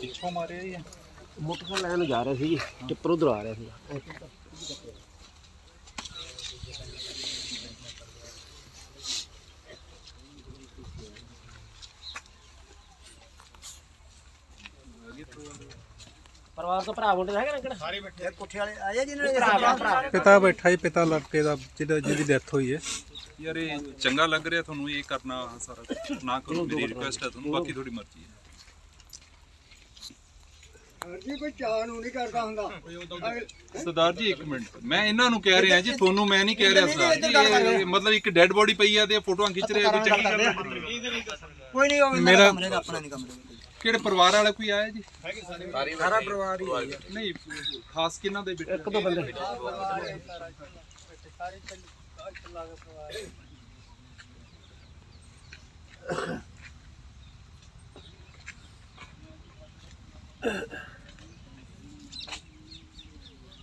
ਪਿੱਛੋਂ ਮਾਰਿਆ ਜਾਂ ਮੋਟਰਸਾਈਕਲ ਲੈਣ ਜਾ ਰਹੇ ਸੀ ਟਿੱਪਰ ਉਧਰ ਆ ਰਿਹਾ ਸੀ। ਪਰਿਵਾਰ ਤੋਂ ਭਰਾ ਮੁੰਡੇ ਹੈਗੇ ਨਾ ਕਿਹੜਾ ਕੋਠੇ ਵਾਲੇ ਆਏ ਜਿਹਨਾਂ ਨੇ ਪਿਤਾ ਬੈਠਾ ਜੀ ਪਿਤਾ ਲੜਕੇ ਦਾ ਜਿਹਦਾ ਜਿਹਦੀ ਡੈਥ ਹੋਈ ਹੈ। ਯਾਰ ਇਹ ਚੰਗਾ ਲੱਗ ਰਿਹਾ ਤੁਹਾਨੂੰ ਇਹ ਕਰਨਾ ਸਾਰਾ ਕੁਛ। ਨਾ ਕਰੋ ਮੇਰੀ ਰਿਕੁਐਸਟ ਹੈ ਤੁਹਾਨੂੰ ਬਾਕੀ ਤੁਹਾਡੀ ਮਰਜ਼ੀ ਹੈ। ਜੀ ਕੋਈ ਚਾਹ ਨੂੰ ਨਹੀਂ ਕਰਦਾ ਹੁੰਦਾ। ਸਰਦਾਰ ਜੀ ਇੱਕ ਮਿੰਟ। ਮੈਂ ਇਹਨਾਂ ਨੂੰ ਕਹਿ ਰਿਹਾ ਜੀ ਤੁਹਾਨੂੰ ਮੈਂ ਨਹੀਂ ਕਹਿ ਰਿਹਾ ਸਰਦਾਰ ਜੀ ਇਹ ਮਤਲਬ ਇੱਕ ਡੈੱਡ ਬੋਡੀ ਪਈ ਆ ਤੇ ਇਹ ਫੋਟੋਆਂ ਖਿੱਚ ਰਹੇ ਆ, ਕੋਈ ਚੰਗੀ ਗੱਲ ਨਹੀਂ। ਕੋਈ ਨਹੀਂ ਉਹ ਮੇਰਾ- ਆਪਣਾ ਨਹੀਂ ਕੰਮ ਕਿਹੜੇ ਪਰਿਵਾਰ ਵਾਲਾ ਕੋਈ ਆਇਆ ਜੀ? ਸਾਰਾ ਪਰਿਵਾਰ ਹੀ ਨਹੀਂ ਖਾਸ ਕਿਹਨਾਂ ਦੇ ਬੇਟੇ? ਇੱਕ ਦੋ ਬੰਦੇ।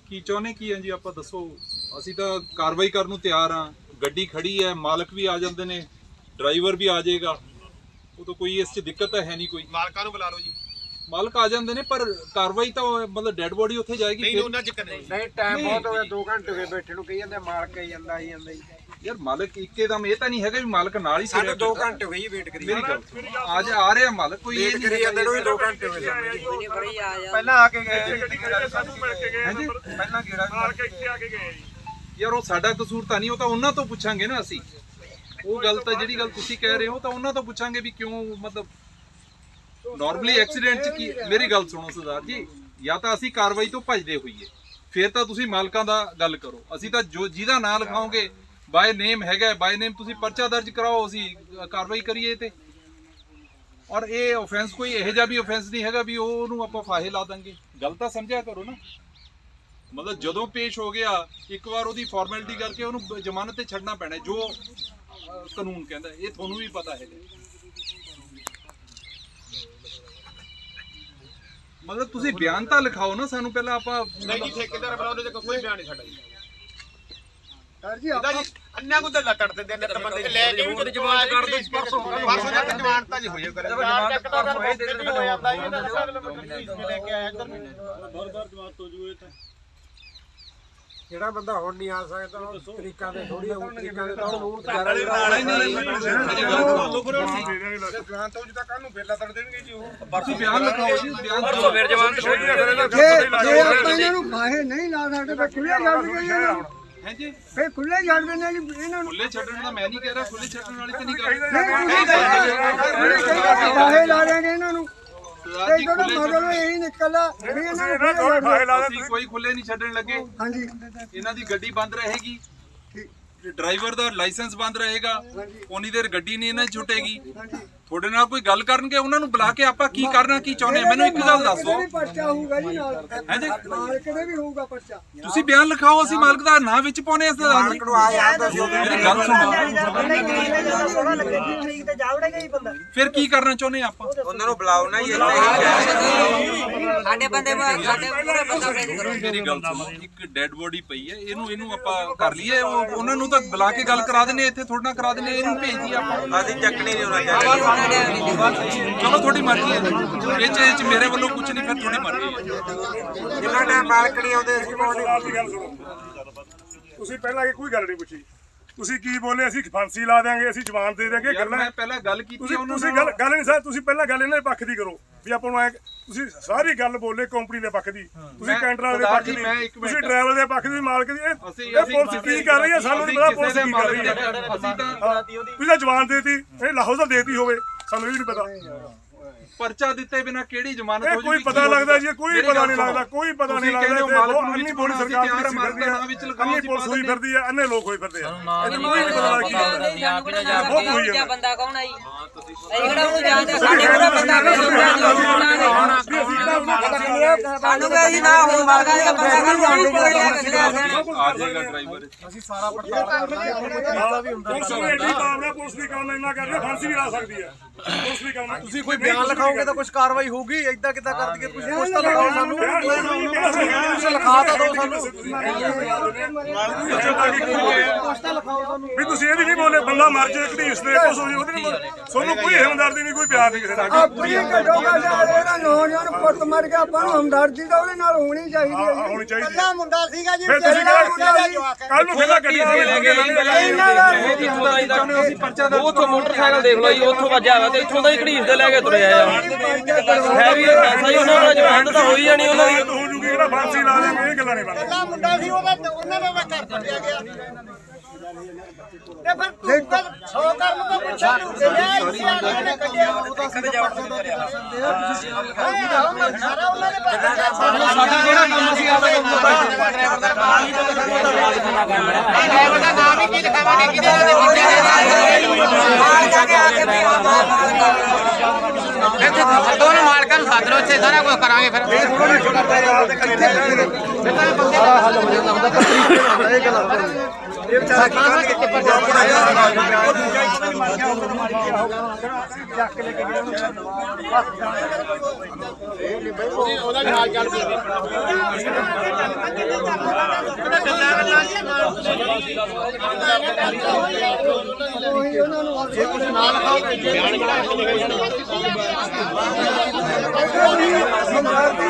ਕੀ ਚਾਹੁੰਦੇ ਕੀ ਹੈ ਜੀ? ਆਪਾਂ ਦੱਸੋ। ਅਸੀਂ ਤਾਂ ਕਾਰਵਾਈ ਕਰਨ ਨੂੰ ਤਿਆਰ ਹਾਂ ਗੱਡੀ ਖੜੀ ਹੈ ਮਾਲਕ ਵੀ ਆ ਜਾਂਦੇ ਨੇ ਡਰਾਈਵਰ ਵੀ ਆ ਜਾਏਗਾ। ਉਹ ਤਾਂ ਕੋਈ ਇਸ 'ਚ ਦਿੱਕਤ ਤਾਂ ਹੈ ਨਹੀਂ ਕੋਈ। ਮਾਲਕਾਂ ਨੂੰ ਬੁਲਾ ਲਓ ਜੀ। ਮਾਲਕ ਆ ਜਾਂਦੇ ਨੇ ਪਰ ਕਾਰਵਾਈ ਤਾਂ ਮਤਲਬ ਡੈੱਡ ਬੋਡੀ ਉੱਥੇ ਜਾਏਗੀ ਨਹੀਂ ਉਹਨਾਂ ਚ ਕਰਨੇ ਨਹੀਂ ਟਾਈਮ ਬਹੁਤ ਹੋ ਗਿਆ 2 ਘੰਟੇ ਹੋ ਗਏ ਬੈਠੇ ਨੂੰ ਕਹੀ ਜਾਂਦੇ ਮਾਲਕ ਕਹੀ ਜਾਂਦਾ ਹੀ ਜਾਂਦਾ ਜੀ। ਯਾਰ ਮਾਲਕ ਇੱਕੇਦਮ ਇਹ ਤਾਂ ਨਹੀਂ ਹੈਗਾ ਵੀ ਮਾਲਕ ਨਾਲ ਹੀ ਸਾਨੂੰ ਤੁਰਿਆ 2 ਫਿਰਦਾ। ਘੰਟੇ ਹੋ ਗਏ ਜੀ ਵੇਟ ਕਰੀ ਮੇਰੀ ਗੱਲ। ਅੱਜ ਆ ਰਿਹਾ ਮਾਲਕ ਕੋਈ ਇਹ ਨਹੀਂ ਕਰੀ ਜਾਂਦੇ ਨੂੰ ਵੀ 2 ਘੰਟੇ ਹੋ ਗਏ। ਸਾਨੂੰ ਪਹਿਲਾਂ ਆ ਕੇ ਗਏ। ਹਾਂਜੀ? ਪਹਿਲਾਂ ਗੇੜਾ ਯਾਰ ਉਹ ਸਾਡਾ ਕਸੂਰ ਤਾਂ ਨਹੀਂ ਉਹ ਤਾਂ ਉਹਨਾਂ ਤੋਂ ਪੁੱਛਾਂਗੇ ਨਾ ਅਸੀਂ। ਉਹ ਗੱਲ ਤਾਂ ਜਿਹੜੀ ਗੱਲ ਤੁਸੀਂ ਕਹਿ ਰਹੇ ਹੋ ਤਾਂ ਉਹਨਾਂ ਤੋਂ ਪੁੱਛਾਂਗੇ ਵੀ ਕਿਉਂ, ਮਤਲਬ ਨਾਰਮਲੀ ਐਕਸੀਡੈਂਟ ਚ ਕੀ ਮੇਰੀ ਗੱਲ ਸੁਣੋ ਸਰਦਾਰ ਜੀ, ਜਾਂ ਤਾਂ ਅਸੀਂ ਕਾਰਵਾਈ ਤੋਂ ਭੱਜਦੇ ਹੋਈਏ, ਫਿਰ ਤਾਂ ਤੁਸੀਂ ਮਾਲਕਾਂ ਦਾ ਗੱਲ ਕਰੋ। ਅਸੀਂ ਤਾਂ ਜੋ ਜਿਹਦਾ ਨਾਂ ਲਿਖਾਓਗੇ ਬਾਏ ਨੇਮ ਹੈਗਾ ਬਾਏ ਨੇਮ ਤੁਸੀਂ ਪਰਚਾ ਦਰਜ ਕਰਾਓ, ਅਸੀਂ ਕਾਰਵਾਈ ਕਰੀਏ ਤੇ। ਔਰ ਇਹ ਆਫੈਂਸ ਕੋਈ ਇਹੋ ਜਿਹਾ ਵੀ ਆਫੈਂਸ ਨਹੀਂ ਹੈਗਾ ਵੀ ਉਹ ਉਹਨੂੰ ਆਪਾਂ ਫਾਹੇ ਲਾ ਦਾਂਗੇ। ਗੱਲ ਤਾਂ ਸਮਝਿਆ ਕਰੋ ਨਾ। ਮਤਲਬ ਜਦੋਂ ਪੇਸ਼ ਹੋ ਗਿਆ, ਇੱਕ ਵਾਰ ਉਹਦੀ ਫਾਰਮੈਲਿਟੀ ਕਰਕੇ ਉਹਨੂੰ ਜ਼ਮਾਨਤ ਤੇ ਛੱਡਣਾ ਪੈਣਾ ਜੋ ਅਹ, ਕਾਨੂੰਨ ਕਹਿੰਦਾ। ਇਹ ਤੁਹਾਨੂੰ ਵੀ ਪਤਾ ਹੈ। ਮਤਲਬ ਤੁਸੀਂ ਬਿਆਨ ਤਾਂ ਲਿਖਾਓ ਨਾ ਸਾਨੂੰ ਪਹਿਲਾਂ ਆਪਾਂ ਨਹੀਂ ਜੀ ਠੇਕੇਦਾਰ ਬੁਲਾਓ ਉਹਦੇ ਚ ਕੋਈ ਬਿਆਨ ਨਹੀਂ ਸਾਡਾ ਜੀ। ਸਰ ਜੀ ਇਹਦਾ ਜੀ ਅੰਨਿਆਂ ਨੂੰ ਦੱਲਾ ਕੱਟ ਦਿੰਦੇ ਨੇ ਨਿੱਤ ਬੰਦੇ ਲੈ ਕੇ ਵੀ ਕਦੇ ਜਵਾਨ ਕਰ ਦੋ ਪਰਸੋਂ ਪਰਸੋਂ ਤੱਕ ਜਵਾਨ ਤਾਂ ਨਹੀਂ ਹੋਈ ਕਰੇ ਜਵਾਨ ਚੱਕ ਤਾਂ ਦੇ ਦੇ ਹੋ ਜਾਂਦਾ ਜੀ ਇਹਨਾਂ ਦਾ ਲੈ ਕੇ ਆਇਆ ਇੱਧਰ ਜਿਹੜਾ ਬੰਦਾ ਹੁਣ ਨਹੀਂ ਆ ਸਕਦਾ ਉਹ ਤਰੀਕਾਂ ਦੇ ਥੋੜੀ ਉਹ ਤਰੀਕਾਂ ਦੇ ਤਾਂ ਉਹਨੂੰ ਗੁਜ਼ਾਰਾ ਨਹੀਂ ਨਹੀਂ ਮੇਰੀ ਗੱਲ ਸੁਣੋ। ਜਵਾਨ ਤੋਂ ਜਿੱਦਾਂ ਕੱਲ ਨੂੰ ਫੇਲਾ ਤੜ ਦੇਣਗੇ ਜੀ ਉਹ ਤੁਸੀਂ ਬਿਆਨ ਲਿਖਾਓ ਜੀ ਬਿਆਨ ਲਿਖਾਓ ਜੇ ਜੇ ਆਪਾਂ ਇਹਨਾਂ ਨੂੰ ਫਾਹੇ ਨਹੀਂ ਲਾ ਸਕਦੇ ਤਾਂ ਖੁੱਲੇ ਛੱਡ ਦਿੰਦੇ ਇਹਨਾਂ ਨੂੰ ਹੈ ਜੀ ਫੇ ਖੁੱਲੇ ਛੱਡ ਦਿੰਦੇ ਜੀ ਇਹਨਾਂ ਨੂੰ ਖੁੱਲੇ ਛੱਡਣ ਦਾ ਮੈਂ ਨਹੀਂ ਕਹਿ ਰਿਹਾ ਖੁੱਲੇ ਛੱਡਣ ਵਾਲੀ ਤਾਂ ਨਹੀਂ ਨਹੀਂ ਤੁਸੀਂ ਕਹਿੰਦੇ ਫਾਹੇ ਲਾ ਦੇਣਗੇ ਇਹਨਾਂ ਨੂੰ ਸਰਦਾਰ ਜੀ ਇਹ ਨਿਕਲਦਾ। ਵੀ ਇਹਨਾਂ। ਅਸੀਂ ਕੋਈ ਖੁੱਲੇ ਨਹੀਂ ਛੱਡਣ ਲੱਗੇ। ਹਾਂਜੀ। ਇਹਨਾਂ ਦੀ ਗੱਡੀ ਬੰਦ ਰਹੇਗੀ। ਡਰਾਈਵਰ ਦਾ ਲਾਇਸੈਂਸ ਬੰਦ ਰਹੇਗਾ। ਉਨੀ ਦੇਰ ਗੱਡੀ ਨਹੀਂ ਇਹਨਾਂ 'ਚ ਛੁੱਟੇਗੀ। ਤੁਹਾਡੇ ਨਾਲ ਕੋਈ ਗੱਲ ਕਰਨਗੇ? ਉਹਨਾਂ ਨੂੰ ਬੁਲਾ ਕੇ ਆਪਾਂ ਕੀ ਕਰਨਾ ਕੀ ਚਾਹੁੰਦੇ? ਆ ਮੈਨੂੰ ਇੱਕ ਗੱਲ ਦੱਸ। ਦਿਓ ਵੀ ਪਰਚਾ ਹੋਊਗਾ ਜੀ ਨਾਲ। ਹਾਂਜੀ ਮਾਲਕ ਦੇ ਵੀ ਹੋਊਗਾ ਪਰਚਾ। ਤੁਸੀਂ ਬਿਆਨ ਲਿਖਾਓ ਅਸੀਂ ਮਾਲਕ ਦਾ ਨਾਂ ਵਿੱਚ ਪਾਉਨੇ ਆ ਸਰਦਾਰ ਜੀ ਆ ਜਾਂਦਾ ਸੀ ਮੇਰੀ ਗੱਲ ਸੁਣੋ। ਠੀਕ ਤੇ ਜਾਵੜੇਗਾ ਹੀ ਬੰਦਾ ਫਿਰ ਕੀ ਕਰਨਾ ਚਾਹੁੰਦੇ ਆ ਆਪਾਂ? ਉਹਨਾਂ ਨੂੰ ਬੁਲਾਓ ਨਾ ਜੀ ਸਾਡੇ ਬੰਦੇ ਸਾਡੇ ਪੂਰੇ ਬੰਦਾ ਕਰੋ। ਮੇਰੀ ਗੱਲ ਸੁਣੋ ਇੱਕ ਡੈੱਡ ਬੋਡੀ ਪਈ ਹੈ ਇਹਨੂੰ ਇਹਨੂੰ ਆਪਾਂ ਕਰ ਲਈਏ ਉਹ- ਉਹਨਾਂ ਨੂੰ ਤਾਂ ਬੁਲਾ ਕੇ ਗੱਲ ਕਰਾ ਦਿੰਨੇ ਇੱਥੇ ਨਾਲ ਕਰਾ ਦਿੰਨੇ ਇਹਨੂੰ ਭੇਜ ਦਈਏ ਆਪਾਂ। ਅਸੀਂ ਚੱਕਣੀ ਨਹੀਂ ਹੋਣਾ ਚਾਹੀਦਾ ਚਲੋ ਤੁਹਾਡੀ ਮਰਜ਼ੀ ਹੈ। ਇਹ ਚ ਇਹ ਚ ਮੇਰੇ ਵੱਲੋਂ ਕੁਝ ਨਹੀਂ, ਫਿਰ ਤੁਹਾਡੀ ਮਰਜ਼ੀ ਹੈ। ਜਿੰਨਾ ਟਾਈਮ ਮਾਲਕ ਨਹੀਂ ਆਉਂਦੇ, ਅਸੀਂ ਪਾਉਣੀ ਦੀ ਤੁਸੀਂ ਪਹਿਲਾਂ ਇਹ ਕੋਈ ਗੱਲ ਨਹੀਂ ਪੁੱਛੀ। ਤੁਸੀਂ ਕੀ ਬੋਲੇ ਅਸੀਂ ਫਾਂਸੀ ਲਾ ਦਿਆਂਗੇ ਅਸੀਂ ਜਵਾਨ ਦੇ ਯਾਰ ਗੱਲਾਂ ਮੈਂ ਪਹਿਲਾਂ ਗੱਲ ਕੀਤੀ ਤੁਸੀਂ ਉਹਨਾਂ ਤੁਸੀਂ ਨਾਲ ਗੱਲ ਗੱਲ ਨਹੀਂ ਸਰ ਤੁਸੀਂ ਪਹਿਲਾਂ ਗੱਲ ਇਹਨਾਂ ਦੇ ਪੱਖ ਦੀ ਕਰੋ ਵੀ ਆਪਾਂ ਨੂੰ ਐ ਤੁਸੀਂ ਸਾਰੀ ਗੱਲ ਬੋਲੇ ਕੰਪਨੀ ਦੇ ਪੱਖ ਦੀ। ਤੁਸੀਂ ਮੈਂ- ਕੈਂਟਰਾਂ ਦੇ ਸਰਦਾਰ ਪੱਖ ਜੀ, ਦੀ। ਮੈਂ ਇੱਕ ਮਿੰਟ- ਤੁਸੀਂ ਡਰਾਈਵਰ ਦੇ ਪੱਖ ਦੀ ਮਾਲਕ ਦੀ। ਇਹ ਅਸੀਂ ਇਹ ਪੁਲਿਸ ਕੀ ਕਰ ਰਹੀ ਹੈ? ਸਾਨੂੰ ਨਹੀਂ ਪਤਾ ਪੁਲਿਸ ਕੀ ਕਰ ਰਹੀ ਹੈ। ਅਸੀਂ ਤਾਂ ਤੁਸੀਂ ਤਾਂ ਜਵਾਨ ਦੇਤੀ। ਇਹ ਲਾਹੌਰ ਦਾ ਦੇਤੀ ਹੋਵੇ ਸਾਨੂੰ ਇਹ ਵੀ ਨਹੀਂ ਪਤਾ। ਪਰਚਾ ਦਿੱਤੇ ਬਿਨਾ ਕਿਹੜੀ ਜ਼ਮਾਨਤ ਇਹ ਹੋ ਕੋਈ ਜੂਗੀ, ਪਤਾ ਕੀ ਹੋ ਲੱਗਦਾ ਜੀ? ਕੋਈ ਪਤਾ ਨਹੀਂ। ਲੱਗਦਾ ਕੋਈ ਪਤਾ ਨਹੀਂ ਲੱਗਦਾ ਹੋ ਤੇ ਨੂੰ ਅੰਨੀ ਬੋਲੀ ਸਰਕਾਰ ਦੀ ਫਿਰਦੀ ਆ? ਲਗਾਓ, ਅੰਨੀ ਪੁਲਿਸ ਹੋਈ ਫਿਰਦੀ ਆ ਅੰਨੇ ਲੋਕ ਹੋਈ ਫਿਰਦੇ ਆ। ਸਾਨੂੰ ਕੋਈ ਪਤਾ ਲੱਗਦਾ। ਬਹੁਤ ਹੋਈ ਜਾਂਦਾ ਬੰਦਾ ਕੌਣ ਆਈ ਕਿਹੜਾ ਉਹਨੂੰ ਜਾਣਦੇ ਸਾਡੇ ਪੂਰਾ ਬੰਦਾ ਵੇ ਸਾਨੂੰ ਕਹੇ ਜੀ ਨਾ ਹੁਣ ਮਾਲਕਾਂ ਦਾ ਬੰਦਾ ਕਰ ਜਾਣਦੇ ਕੋਈ ਲੈ ਕੇ ਲਿਆ ਆ ਜਾਏਗਾ ਡਰਾਈਵਰ। ਪੁਲਿਸ ਨੂੰ ਐਡੀ ਭਾਵਨਾ ਪੁਲਿਸ ਦੀ ਕੰਮ ਇੰਨਾ ਕਰ ਰਹੀ ਹੈ ਫਾਂਸੀ ਵੀ ਲਾ ਸਕਦੀ ਹੈ। ਪੁਲਿਸ ਦੀ ਕੰਮ ਤੁਸੀਂ ਕੋਈ ਬਿਆਨ ਲਿਖਾਓਗੇ ਤਾਂ ਕੁਝ ਕਾਰਵਾਈ ਹੋਊਗੀ ਏਦਾਂ ਕਿੱਦਾਂ ਕਰ ਦਈਏ ਤੁਸੀਂ ਕੁਝ ਤਾਂ ਲਿਖਾਓ ਸਾਨੂੰ ਕੁਝ ਲਿਖਾ ਤਾਂ ਦਿਓ ਸਾਨੂੰ। ਵੀ ਤੁਸੀਂ ਇਹ ਵੀ ਨਹੀਂ ਬੋਲੇ ਬੰਦਾ ਮਰ ਜਾਏ ਘੜੀਸ ਦੇ ਕੁਛ ਹੋ ਜਾਏ ਉਹਦੇ ਨਾਲ ਤੁਹਾਨੂੰ ਕੋਈ ਹਮਦਰਦੀ ਨਹੀਂ ਕੋਈ ਪਿਆਰ ਨਹੀਂ ਕਿਸੇ ਦਾ ਆਪਣੀ ਘਟੋ ਘਟ ਇਹਦਾ ਨੌਜਵਾਨ ਪੁੱਤ ਮਰ ਗਿਆ ਆਪਾਂ ਨੂੰ ਹਮਦਰਦੀ ਤਾਂ ਉਹਦੇ ਨਾਲ ਹੋਣੀ ਚਾਹੀਦੀ ਹੈ ਜੀ। ਹੋਣੀ ਚਾਹੀਦੀ ਹੈ। ਮੁੰਡਾ ਸੀਗਾ ਜੀ ਫਿਰ ਤੁਸੀਂ ਕੱਲ ਨੂੰ ਫਿਰ ਗੱਡੀ ਲੈ ਕੇ ਇਹਨਾਂ ਦਾ ਉੱਥੋਂ ਮੋਟਰਸਾਈਕਲ ਦੇਖ ਲਓ ਜੀ ਉੱਥੋਂ ਵੱਜਿਆ ਵਾ ਤੇ ਇੱਥੋਂ ਦਾ ਹੀ ਘੜੀਸ ਦੇ ਲੈ ਕੇ ਤੁਰਿਆ ਆ। ਹੈ ਵੀ ਐਸਾ ਹੀ ਉਹਨਾਂ ਦਾ ਜਵਾਨ ਤਾਂ ਹੋਈ ਜਾਣੀ ਉਹਨਾਂ ਦੀ ਹੋ ਜੂਗੀ ਜਿਹੜਾ ਫਾਂਸੀ ਲਾ ਦੇਣਗੇ ਇਹ ਗੱਲਾਂ ਨਹੀਂ ਬਣਦੀਆਂ। ਮੁੰਡਾ ਸੀ ਉਹਦਾ ਉਹਨਾਂ ਦਾ ਘਰ ਪੱਟਿਆ ਗਿਆ। ਤੇ ਫਿਰ ਤੂੰ ਗੱਲ 100 ਕਰਨ ਤੋਂ ਪੁੱਛਿਆ ਤੂੰ ਗਿਆ ਇਸੇ ਆਦਮੀ ਨੇ ਕੱਢਿਆ ਉਹ ਤਾਂ ਸਿੱਧੇ ਪਰਸੇ ਤੋਂ ਰਿਆ ਸਾਰਾ ਉਹਨਾਂ ਨੇ ਪਤਾ ਸਾਡਾ ਜਿਹੜਾ ਕੰਮ ਸੀ ਆਪਦਾ ਡਰਾਈਵਰ ਦਾ ਨਾਮ ਹੀ ਡਰਾਈਵਰ ਦਾ ਨਾਮ ਹੀ ਕੀ ਲਿਖਾਵਾਂਗੇ ਕਿਹਦੇ ਮਾਰ ਜਾ ਕੇ ਆ ਕੇ ਵੀ ਇੱਥੇ ਦੋਨੋਂ ਮਾਲਕਾਂ ਨੂੰ ਸੱਦ ਲਓ ਇੱਥੇ ਸਾਰਾ ਕੁਝ ਕਰਾਂਗੇ ਫਿਰ ਉਹਦਾ ਵੀ ਹਾਲ ਚਾਲ ਜੇ ਕੁਝ ਨਾ ਲਿਖਾਓ ਬਿਆਨ ਕਿਹੜਾ ਇੱਕ ਲਿਖਿਆ ਜਾਣਾ ਸੰਸਾਰ ਦੀ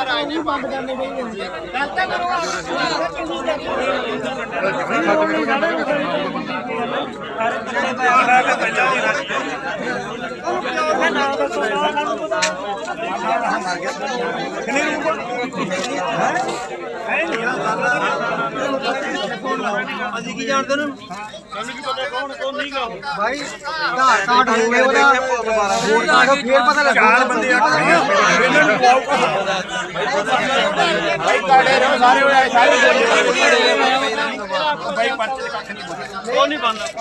ਰਾਜਨੀਤੀ ਬੰਦ ਕਰਨੀ ਪਈ ਗੱਲ ਤਾਂ ਕਰੋ ਕਿੰਨੇ ਰੂਪ ਹੈ? ਹੈ ਨਹੀਂ ਗੱਲ ਆਧਾਰ ਕਾਰਡ ਹੋਵੇ ਉਹਦਾ। ਵੋਟ ਕਾਰਡ ਫੇਰ ਪਤਾ ਲੱਗੂ। ਚਾਰ ਬੰਦੇ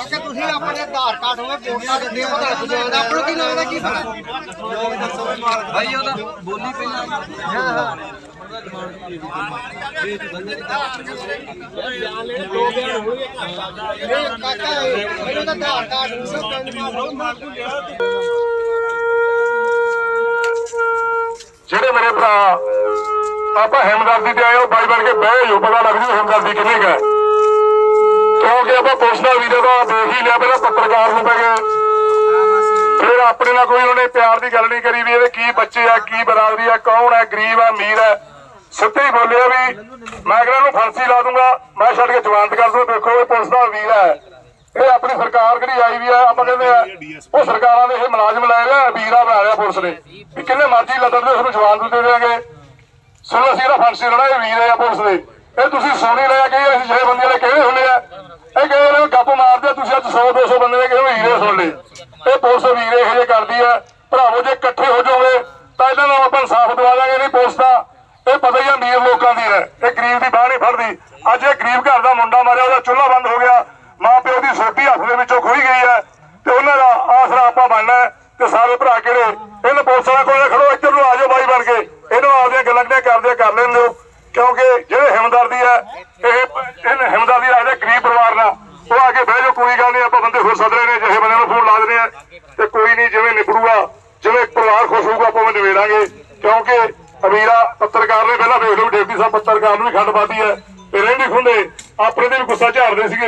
ਕਿ ਤੁਸੀਂ ਆਪਣੇ ਆਧਾਰ ਕਾਰਡ ਹੋਵੇ ਵੋਟਾਂ ਦਿੰਦੇ ਹੋ ਪਤਾ ਲੱਗ ਜਾਏਗਾ ਆਪਣਾ ਕੀ ਲੱਗਦਾ ਕੀ ਪਤਾ ਭਾਈ ਉਹ ਤਾਂ ਬੋਲੀ ਪਹਿਲਾਂ। ਇਹ ਕਾਕਾ ਇਹਨਾਂ ਦਾ ਆਧਾਰ ਕਾਰਡ ਹੋਵੇ ਜਿਹੜੇ ਮੇਰੇ ਭਰਾ, ਆਪਾਂ ਹਿਮਦਰਦੀ ਤੇ ਆਏ ਉਹ ਬਾਈ ਬਣ ਕੇ ਬਹਿ ਜੋ ਪਤਾ ਲੱਗ ਜੂ ਹਿਮਦਰਦੀ ਕਿੰਨੀ ਕੁ ਹੈ। ਕਿਉਂਕਿ ਆਪਾਂ ਪੁੱਛਦਾ ਵੀਰੇ ਦਾ ਦੇਖ ਹੀ ਲਿਆ, ਪਹਿਲਾਂ ਪੱਤਰਕਾਰ ਨੂੰ ਪੈ ਗਏ। ਫਿਰ ਆਪਣੇ ਨਾਲ ਕੋਈ ਉਹਨੇ ਪਿਆਰ ਦੀ ਗੱਲ ਨਹੀਂ ਕਰੀ ਵੀ ਇਹਦੇ ਕੀ ਬੱਚੇ ਆ, ਕੀ ਬਰਾਦਰੀ ਆ, ਕੌਣ ਹੈ ਗਰੀਬ ਆ, ਅਮੀਰ ਹੈ ਸਿੱਧੇ ਹੀ ਬੋਲਿਆ ਵੀ ਮੈਂ ਕਿਹਾ ਇਹਨੂੰ ਫਾਂਸੀ ਲਾ ਦੂੰਗਾ। ਮੈਂ ਛੱਡ ਕੇ ਜਵਾਨਤ ਕਰ ਦੂੰ ਦੇਖੋ ਇਹ ਪੁਲਿਸ ਦਾ ਵੀਰ ਹੈ। ਇਹ ਆਪਣੀ ਸਰਕਾਰ ਕਿਹੜੀ ਆਈ ਵੀ ਆ ਆਪਾਂ ਕਹਿੰਦੇ ਆ ਉਹ ਸਰਕਾਰਾਂ ਦੇ ਇਹ ਮੁਲਾਜ਼ਮ ਲੈ ਲਿਆ ਵੀਰਾ ਬਣਾ ਲਿਆ ਪੁਲਿਸ ਨੇ। ਵੀ ਕਿੰਨੇ ਮਰਜ਼ੀ ਲੱਦਣ ਦੇ ਉਸਨੂੰ ਜਵਾਨ ਦੇ ਦੇਵਾਂਗੇ ਸੁਣੋ ਅਸੀਂ ਇਹਦਾ ਫਾਂਸੀ ਲੈਣਾ ਇਹ ਵੀਰ ਆ ਪੁਲਿਸ ਦੇ। ਇਹ ਤੁਸੀਂ ਸੋਣੀ ਲਿਆ ਕਿ ਅਸੀਂ ਜਿਹੜੇ ਬੰਦੇ ਨੇ ਕਿਹੜੇ ਹੁੰਦੇ ਆ? ਇਹ ਕਹਿੰਦੇ ਨੇ? ਗੱਪ ਮਾਰਦੇ ਆ, ਤੁਸੀਂ ਅੱਜ 100 200 ਬੰਦੇ ਨੇ ਕਿਹੜੇ ਵੀਰੇ ਸੁਣ ਲਏ। ਇਹ ਪੁਲਿਸ ਵੀਰੇ ਇਹੋ ਕਰਦੀ ਆ। ਭਰਾਵੋ ਜੇ ਇਕੱਠੇ ਹੋ ਜਾਓਗੇ ਤਾਂ ਇਹਨਾਂ ਨੂੰ ਆਪਾਂ ਇਨਸਾਫ ਦਵਾ ਦਾਂਗੇ ਨਹੀਂ ਪੁਲਿਸ ਦਾ। ਇਹ ਪਤਾ ਹੀ ਆ ਅਮੀਰ ਲੋਕਾਂ ਦੀ ਹੈ। ਇਹ ਗਰੀਬ ਦੀ ਬਾਹ ਨਹੀਂ ਫੜਦੀ। ਅੱਜ ਇਹ ਗਰੀਬ ਘਰ ਦਾ ਮੁੰਡਾ ਮਾਰਿਆ, ਉਹਦਾ ਚੁੱਲ੍ਹਾ ਬੰਦ ਹੋ ਗਿਆ। ਮਾਂ ਪਿਓ ਦੀ ਸੋਟੀ ਹੱਥ ਦੇ ਵਿੱਚੋਂ ਖੋਈ ਗਈ ਹੈ ਤੇ ਉਹਨਾਂ ਦਾ ਆਸਰਾ ਆਪਾਂ ਬਣਨਾ ਤੇ ਸਾਰੇ ਭਰਾ ਕਿਹੜੇ? ਇਹਨਾਂ ਪੁਲਿਸ ਕੋਲ ਖੜੋ, ਇੱਧਰ ਨੂੰ ਆ ਬਾਈ ਬਣ ਕੇ। ਇਹਨੂੰ ਆਪਦੀਆਂ ਗੱਲਾਂ ਕਿਹੜੀਆਂ ਕਰਦੇ, ਕਰ ਲੈਂਦੇ ਦਿਓ ਕਿਉਂਕਿ ਜਿਹੜੇ ਹਿਮਦਰਦੀ ਹੈ, ਇਹ ਇਹਨੇ ਹਿਮਦਰਦੀ ਰੱਖਦੇ ਗਰੀਬ ਪਰਿਵਾਰ ਨਾਲ ਉਹ ਆ ਕੇ ਬਹਿ ਜਾਓ, ਕੋਈ ਗੱਲ ਨਹੀਂ, ਆਪਾਂ ਬੰਦੇ ਖੁਸ਼ ਸੱਦ ਰਹੇ ਨੇ ਜਿਹੇ ਬੰਦੇ ਨੂੰ ਫੋਨ ਲਾ ਦਿੰਦੇ ਆ। ਤੇ ਕੋਈ ਨਹੀਂ, ਜਿਵੇਂ ਨਿਬੜੂਗਾ, ਜਿਵੇਂ ਪਰਿਵਾਰ ਖੁਸ਼ ਹੋਊਗਾ, ਆਪਾਂ ਉਹ ਨਿਬੇੜਾਂਗੇ। ਕਿਉਂਕਿ ਅਮੀਰਾ ਪੱਤਰਕਾਰ ਨੇ ਪਹਿਲਾਂ ਵੇਖ ਲਓ ਡਿਪਟੀ ਸਾਹਿਬ ਪੱਤਰਕਾਰ ਨੂੰ ਵੀ ਖੰਡ ਪਾਤੀ ਹੈ। ਤੇ ਰਹਿੰਦੇ ਖੁੰਦੇ ਆਪਣੇ ਤੇ ਵੀ ਗੁੱਸਾ ਝਾੜਦੇ ਸੀਗੇ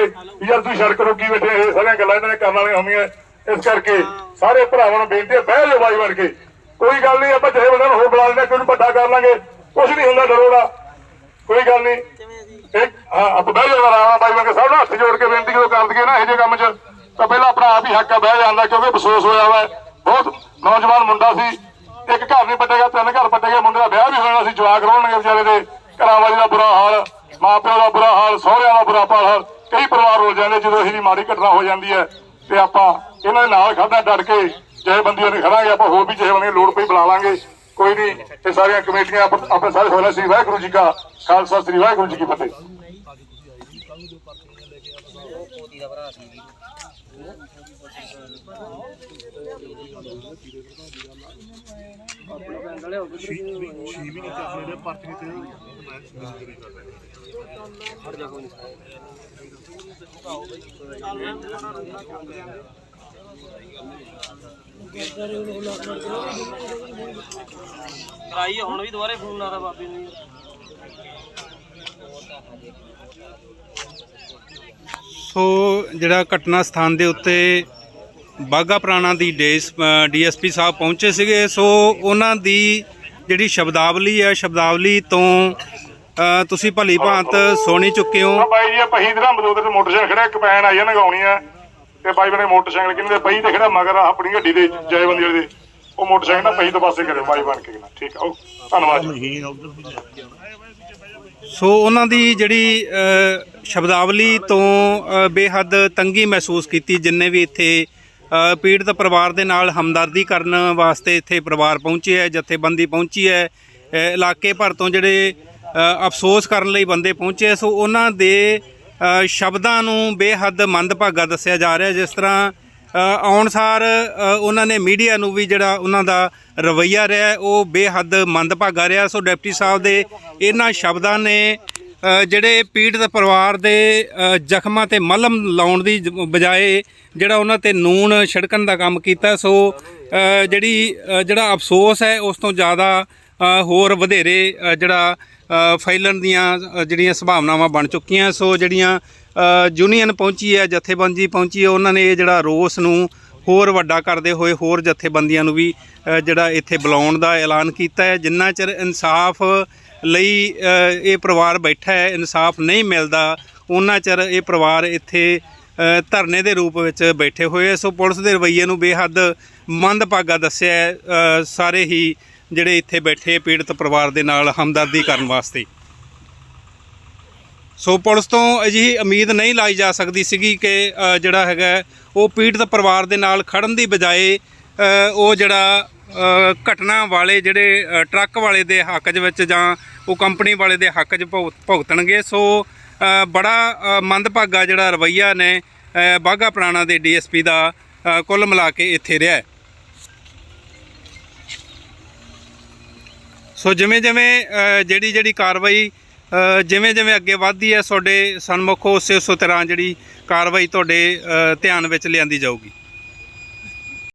ਯਾਰ ਤੁਸੀਂ ਸੜਕ ਰੋਕੀ ਬੈਠੇ ਇਹ ਸਾਰੀਆਂ ਗੱਲਾਂ ਇਹਨਾਂ ਨੇ ਕਰਨ ਵਾਲੀਆਂ ਹੁੰਦੀਆਂ ਇਸ ਕਰਕੇ ਸਾਰੇ ਭਰਾਵਾਂ ਨੂੰ ਬੇਨਤੀ ਹੈ, ਬਹਿ ਜਾਓ ਬਾਈ ਬਣ ਕੇ। ਕੋਈ ਗੱਲ ਨਹੀਂ, ਆਪਾਂ ਜਿਹੇ ਬੰਦੇ ਨੂੰ ਹੋਰ ਬੁਲਾ ਲੈਂਦੇ ਕੋਈ ਨੂੰ ਵੱਡਾ ਕਰ ਲਾਂਗੇ। ਕੁਝ ਨਹੀਂ ਹੁੰਦਾ ਡਰੋ ਦਾ। ਕੋਈ ਗੱਲ ਨਹੀਂ। ਇੱਕ, ਹਾਂ, ਆਪਾਂ ਬਹਿ ਜਾਓ, ਆਰਾਮ ਨਾਲ ਬਾਈ ਬਣ ਕੇ ਸਭ ਨੂੰ ਹੱਥ ਜੋੜ ਕੇ ਬੇਨਤੀ ਜਦੋਂ ਕਰ ਦਈਏ ਨਾ ਇਹੋ ਜਿਹੇ ਕੰਮ 'ਚ, ਤਾਂ ਪਹਿਲਾਂ ਆਪਣਾ ਆਪ ਹੀ ਹੱਕ ਆ ਬਹਿ ਜਾਂਦਾ ਕਿਉਂਕਿ ਅਫਸੋਸ ਹੋਇਆ ਵਾ। ਬਹੁਤ ਨੌਜਵਾਨ ਮੁੰਡਾ ਸੀ। ਇੱਕ ਘਰ ਨਹੀਂ ਪੱਟੇਗਾ ਤਿੰਨ ਘਰ ਪੱਟੇਗੇ ਮੁੰਡੇ ਦਾ ਵਿਆਹ ਵੀ ਹੋਣਾ ਸੀ ਜਵਾਕ ਰੋਣਗੇ ਵਿਚਾਰੇ ਦੇ। ਘਰਾਂ ਵਾਲੀ ਦਾ ਬੁਰਾ ਹਾਲ, ਮਾਪਿਓ ਦਾ ਬੁਰਾ ਹਾਲ, ਸਹੁਰਿਆਂ ਦਾ ਬੁਰਾ ਹਾਲ ਕਈ ਪਰਿਵਾਰ ਰੁਲ ਜਾਂਦੇ ਜਦੋਂ ਇਹਦੀ ਮਾੜੀ ਘਟਨਾ ਹੋ ਜਾਂਦੀ ਹੈ, ਤੇ ਆਪਾਂ ਇਹਨਾਂ ਦੇ ਨਾਲ ਖੜਨਾ ਡਟ ਕੇ ਜਥੇਬੰਦੀਆਂ ਨੇ ਖੜਾਂਗੇ ਆਪਾਂ ਹੋਰ ਵੀ ਜਿਹੇ ਜਥੇਬੰਦੀਆਂ ਲੋੜ ਪਈ ਬੁਲਾ ਲਾਂਗੇ। ਕੋਈ ਨਹੀਂ, ਇਹ ਸਾਰੀਆਂ ਕਮੇਟੀਆਂ ਆਪਣੇ ਸਾਰੇ ਹੋਣਾ ਸੀ ਵਾਹਿਗੁਰੂ ਜੀ ਕਾ ਖਾਲਸਾ, ਸ੍ਰੀ ਵਾਹਿਗੁਰੂ ਜੀ ਕੀ ਫਤਿਹ। ਛੀ ਵੀ ਨਹੀਂ ਚੱਕਦੇ ਨੇ ਪਰਚੇ ਤੇ ਮੈਂ ਜ਼ਿੰਦਗੀ ਕਰ ਰਿਹਾ ਹਟ ਜਾ ਕੋਈ ਨਹੀਂ। ਕਰਾਈ ਹੁਣ ਵੀ ਦੁਬਾਰੇ ਫੋਨ ਆਦਾ ਬਾਬੇ ਨੂੰ। ਸੋ ਜਿਹੜਾ ਘਟਨਾ ਸਥਾਨ ਦੇ ਉੱਤੇ ਬਾਗਾ ਪ੍ਰਾਣਾ ਦੀ ਡੀਐਸਪੀ ਸਾਹਿਬ ਪਹੁੰਚੇ ਸੀਗੇ ਸੋ ਉਹਨਾਂ ਦੀ ਜਿਹੜੀ ਸ਼ਬਦਾਵਲੀ ਹੈ ਸ਼ਬਦਾਵਲੀ ਤੋਂ ਤੁਸੀਂ ਭਲੀ ਭਾਂਤ ਸੁਣੀ ਚੁੱਕੇ ਹੋ ਬਾਈ ਜੀ ਪਹੀ ਦੇ ਤੇ ਮੋਟਰਸਾਈਕਲ ਖੜਾ ਇੱਕ ਪੈਣ ਆਈ ਆ ਨਗਾਉਣੀ ਆ ਤੇ ਬਾਈ ਬਣੇ ਮੋਟਰਸਾਈਕਲ ਕਿੰਨੇ ਦੇ ਪਹੀ ਤੇ ਖੜਾ ਮਗਰ ਆਪਣੀ ਗੱਡੀ ਦੇ ਜੈਬੰਦੀ ਵਾਲੇ ਦੇ। ਉਹ ਮੋਟਰਸਾਈਕਲ ਨਾ ਪਹੀ ਤੋਂ ਪਾਸੇ ਕਰਿਓ, ਬਾਈ ਬਣ ਕੇ ਨਾ ਠੀਕ ਆ ਉਹ ਧੰਨਵਾਦ ਜੀ। ਸੋ ਉਹਨਾਂ ਦੀ ਜਿਹੜੀ ਸ਼ਬਦਾਵਲੀ ਤੋਂ ਬੇਹੱਦ ਤੰਗੀ ਮਹਿਸੂਸ ਕੀਤੀ ਜਿੰਨੇ ਵੀ ਇੱਥੇ ਪੀੜਤ ਪਰਿਵਾਰ ਦੇ ਨਾਲ ਹਮਦਰਦੀ ਕਰਨ ਵਾਸਤੇ ਇੱਥੇ ਪਰਿਵਾਰ ਪਹੁੰਚੇ ਹੈ, ਜਥੇਬੰਦੀ ਪਹੁੰਚੀ ਹੈ ਇਲਾਕੇ ਭਰ ਤੋਂ ਜਿਹੜੇ ਅਫਸੋਸ ਕਰਨ ਲਈ ਬੰਦੇ ਪਹੁੰਚੇ ਹੈ। ਸੋ ਉਹਨਾਂ ਦੇ ਸ਼ਬਦਾਂ ਨੂੰ ਬੇਹੱਦ ਮੰਦਭਾਗਾ ਦੱਸਿਆ ਜਾ ਰਿਹਾ ਜਿਸ ਤਰ੍ਹਾਂ ਆਉਣ ਸਾਰ ਉਹਨਾਂ ਨੇ ਮੀਡੀਆ ਨੂੰ ਵੀ ਜਿਹੜਾ ਉਹਨਾਂ ਦਾ ਰਵੱਈਆ ਰਿਹਾ ਉਹ ਬੇਹੱਦ ਮੰਦਭਾਗਾ ਰਿਹਾ। ਸੋ ਡਿਪਟੀ ਸਾਹਿਬ ਦੇ ਇਹਨਾਂ ਸ਼ਬਦਾਂ ਨੇ ਜਿਹੜੇ ਪੀੜਤ ਪਰਿਵਾਰ ਦੇ ਜ਼ਖਮਾਂ ਤੇ ਮਲਮ ਲਾਉਣ ਦੀ ਜ- ਬਜਾਏ ਜਿਹੜਾ ਉਹਨਾਂ ਤੇ ਨੂਨ ਛਿੜਕਣ ਦਾ ਕੰਮ ਕੀਤਾ। ਸੋ ਜਿਹੜੀ ਜਿਹੜਾ ਅਫਸੋਸ ਹੈ, ਉਸ ਤੋਂ ਜ਼ਿਆਦਾ ਹੋਰ ਵਧੇਰੇ ਜਿਹੜਾ ਫੈਲਣ ਦੀਆਂ ਜਿਹੜੀਆਂ ਸੰਭਾਵਨਾਵਾਂ ਬਣ ਚੁੱਕੀਆਂ ਸੋ ਜਿਹੜੀਆਂ ਯੂਨੀਅਨ ਪਹੁੰਚੀ ਹੈ, ਜਥੇਬੰਦੀ ਪਹੁੰਚੀ ਹੈ, ਉਹਨਾਂ ਨੇ ਇਹ ਜਿਹੜਾ ਰੋਸ ਨੂੰ ਹੋਰ ਵੱਡਾ ਕਰਦੇ ਹੋਏ ਹੋਰ ਜਥੇਬੰਦੀਆਂ ਨੂੰ ਵੀ ਜਿਹੜਾ ਇੱਥੇ ਬੁਲਾਉਣ ਦਾ ਐਲਾਨ ਕੀਤਾ ਹੈ ਜਿੰਨਾ ਚਿਰ ਇਨਸਾਫ ਲਈ ਇਹ ਪਰਿਵਾਰ ਬੈਠਾ ਹੈ, ਇਨਸਾਫ ਨਹੀਂ ਮਿਲਦਾ, ਉਹਨਾਂ ਚਿਰ ਇਹ ਪਰਿਵਾਰ ਇੱਥੇ ਧਰਨੇ ਦੇ ਰੂਪ ਵਿੱਚ ਬੈਠੇ ਹੋਏ ਹੈ। ਸੋ ਪੁਲਿਸ ਦੇ ਰਵੱਈਏ ਨੂੰ ਬੇਹੱਦ ਮੰਦਭਾਗਾ ਦੱਸਿਆ ਸਾਰੇ ਹੀ ਜਿਹੜੇ ਇੱਥੇ ਬੈਠੇ ਪੀੜਤ ਪਰਿਵਾਰ ਦੇ ਨਾਲ ਹਮਦਰਦੀ ਕਰਨ ਵਾਸਤੇ। ਸੋ ਪੁਲਿਸ ਤੋਂ ਅਜਿਹੀ ਉਮੀਦ ਨਹੀਂ ਲਾਈ ਜਾ ਸਕਦੀ ਸੀਗੀ ਕਿ ਜਿਹੜਾ ਹੈਗਾ ਉਹ ਪੀੜਤ ਪਰਿਵਾਰ ਦੇ ਨਾਲ ਖੜਨ ਦੀ ਬਜਾਏ ਉਹ ਜਿਹੜਾ ਘਟਨਾ ਵਾਲੇ ਜਿਹੜੇ ਟਰੱਕ ਵਾਲੇ ਦੇ ਹੱਕ ਦੇ ਵਿੱਚ ਜਾਂ ਉਹ ਕੰਪਨੀ ਵਾਲੇ ਦੇ ਹੱਕ 'ਚ ਭੁਗ- ਭੁਗਤਣਗੇ। ਸੋ ਬੜਾ ਮੰਦਭਾਗਾ ਜਿਹੜਾ ਰਵਈਆ ਨੇ ਅ, ਬਾਘਾ ਪੁਰਾਣਾ ਦੇ ਡੀਐਸਪੀ ਦਾ ਕੁੱਲ ਮਿਲਾ ਕੇ ਇੱਥੇ ਰਿਹਾ ਸੋ ਜਿਵੇਂ ਜਿਵੇਂ ਜਿਹੜੀ ਜਿਹੜੀ ਕਾਰਵਾਈ ਜਿਵੇਂ ਜਿਵੇਂ ਅੱਗੇ ਵੱਧਦੀ ਹੈ, ਤੁਹਾਡੇ ਸਨਮੁਖ ਉਸੇ ਉਸੇ ਤਰ੍ਹਾਂ ਜਿਹੜੀ ਕਾਰਵਾਈ ਤੁਹਾਡੇ ਧਿਆਨ ਵਿੱਚ ਲਿਆਂਦੀ ਜਾਊਗੀ।